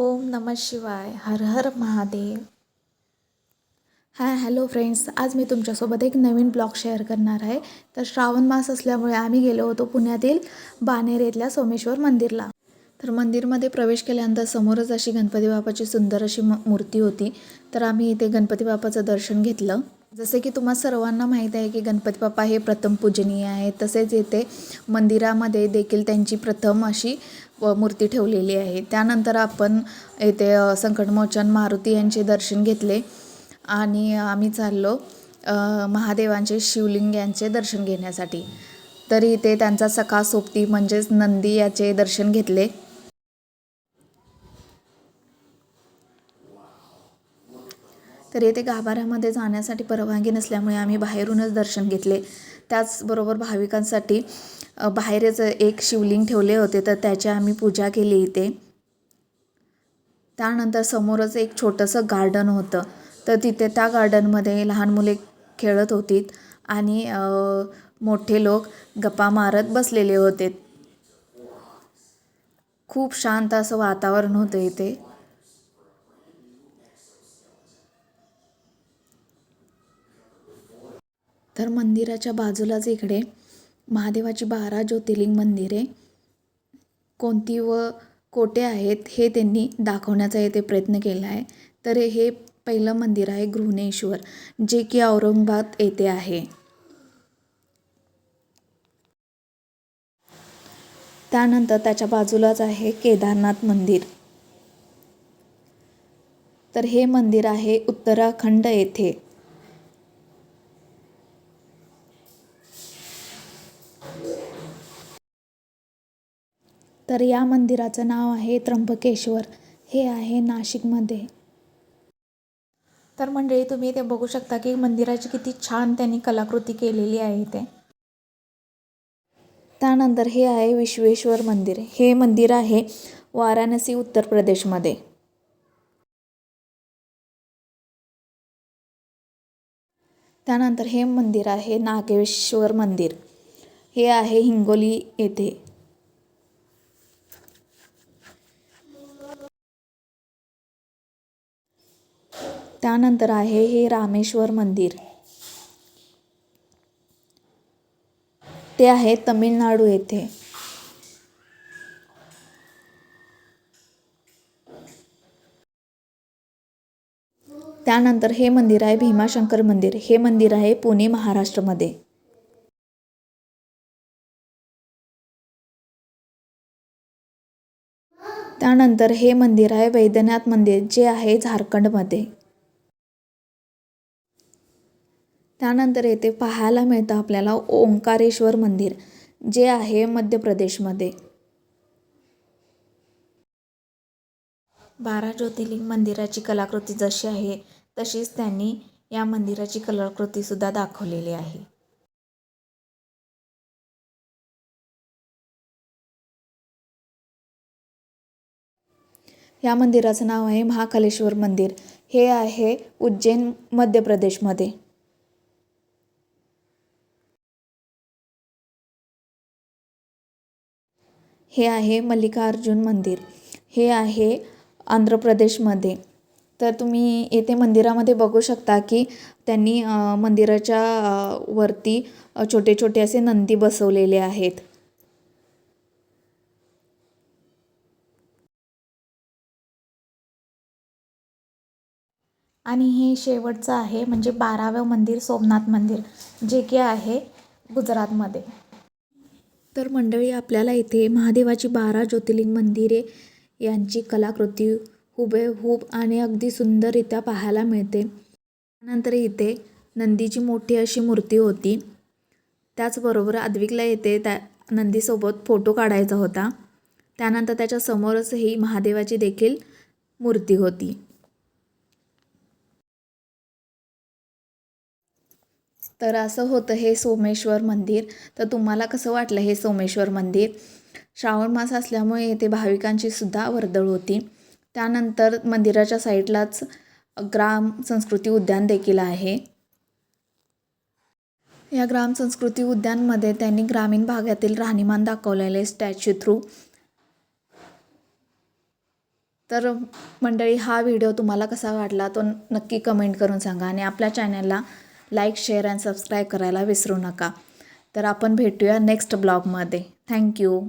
ओम नम शिवाय हर हर महादेव. हाय हॅलो फ्रेंड्स आज मी तुमच्यासोबत एक नवीन ब्लॉग शेअर करणार आहे. तर श्रावण मास असल्यामुळे आम्ही गेलो होतो पुण्यातील बानेर येथल्या सोमेश्वर मंदिरला. तर मंदिरमध्ये प्रवेश केल्यानंतर समोरच अशी गणपती बाप्पाची सुंदर अशी मूर्ती होती. तर आम्ही इथे गणपती बाप्पाचं दर्शन घेतलं. जसे की तुम्हा सर्वांना माहीत आहे की गणपती बाप्पा हे प्रथम पूजनीय आहे तसेच येथे मंदिरामध्ये देखील त्यांची प्रथम अशी व मूर्ती ठेवलेली आहे. त्यानंतर आपण येथे संकटमोचन मारुती यांचे दर्शन घेतले आणि आम्ही चाललो महादेवांचे शिवलिंग यांचे दर्शन घेण्यासाठी. तर इथे त्यांचा सखा सोबती म्हणजेच नंदी याचे दर्शन घेतले. तर येथे गाभाऱ्यामध्ये जाण्यासाठी परवानगी नसल्यामुळे आम्ही बाहेरूनच दर्शन घेतले. त्याचबरोबर भाविकांसाठी बाहेरच एक शिवलिंग ठेवले होते तर त्याची आम्ही पूजा केली इथे. त्यानंतर समोरच एक छोटंसं गार्डन होतं. तर तिथे त्या गार्डनमध्ये लहान मुले खेळत होती आणि मोठे लोक गप्पा मारत बसलेले होते. खूप शांत असं वातावरण होतं इथे. तर मंदिराच्या बाजूलाच इकडे महादेवाची बारा ज्योतिर्लिंग मंदिरे. कोणती व कोठे आहेत हे त्यांनी दाखवण्याचा येथे प्रयत्न केला आहे. तर हे पहिलं मंदिर आहे गृहणेश्वर जे की औरंगाबाद येथे आहे. त्यानंतर त्याच्या बाजूलाच आहे केदारनाथ मंदिर. तर हे मंदिर आहे उत्तराखंड येथे. तर या मंदिराचं नाव आहे त्र्यंबकेश्वर. हे आहे नाशिकमध्ये. तर मंडळी तुम्ही इथे बघू शकता की मंदिराची किती छान त्यांनी कलाकृती केलेली आहे इथे. त्यानंतर हे आहे विश्वेश्वर मंदिर. हे मंदिर आहे वाराणसी उत्तर प्रदेशमध्ये. त्यानंतर हे मंदिर आहे नागेश्वर मंदिर. हे आहे हिंगोली येथे. त्यानंतर आहे हे रामेश्वर मंदिर. ते आहे तमिळनाडू येथे. त्यानंतर हे मंदिर आहे भीमाशंकर मंदिर. हे मंदिर आहे पुणे महाराष्ट्रमध्ये. त्यानंतर हे मंदिर आहे वैद्यनाथ मंदिर जे आहे झारखंडमध्ये. त्यानंतर येथे पाहायला मिळतं आपल्याला ओंकारेश्वर मंदिर जे आहे मध्य प्रदेशमध्ये. बारा ज्योतिर्लिंग मंदिराची कलाकृती जशी आहे तशीच त्यांनी या मंदिराची कलाकृतीसुद्धा दाखवलेली आहे. या मंदिराचं नाव आहे महाकालेश्वर मंदिर. हे आहे उज्जैन मध्य प्रदेशमध्ये. हे आहे मल्लिकार्जुन मंदिर. हे आहे आंध्र प्रदेशमध्ये. तर तुम्ही येथे मंदिरामध्ये बघू शकता की त्यांनी मंदिराच्या वरती छोटे छोटे असे नंदी बसवलेले आहेत. आणि हे शेवटचं आहे म्हणजे बारावं मंदिर सोमनाथ मंदिर जे की आहे गुजरातमध्ये. तर मंडळी आपल्याला इथे महादेवाची बारा ज्योतिर्लिंग मंदिरे यांची कलाकृती हुबेहूब आणि अगदी सुंदररित्या पाहायला मिळते. त्यानंतर इथे नंदीची मोठी अशी मूर्ती होती. त्याचबरोबर आद्विकला येथे त्या नंदीसोबत फोटो काढायचा होता. त्यानंतर त्याच्यासमोरच ही महादेवाची देखील मूर्ती होती. तर असं होतं हे सोमेश्वर मंदिर. तर तुम्हाला कसं वाटलं हे सोमेश्वर मंदिर? श्रावण मास असल्यामुळे येथे भाविकांची सुद्धा वर्दळ होती. त्यानंतर मंदिराच्या साईडलाच ग्राम संस्कृती उद्यान देखील आहे. या ग्राम संस्कृती उद्यानमध्ये त्यांनी ग्रामीण भागातील राहणीमान दाखवलेले स्टॅच्यू थ्रू. तर मंडळी हा व्हिडिओ तुम्हाला कसा वाटला तो नक्की कमेंट करून सांगा आणि आपल्या चॅनलला लाईक शेअर अँड सबस्क्राईब करायला विसरू नका. तर आपण भेटूया नेक्स्ट ब्लॉगमध्ये. थँक्यू.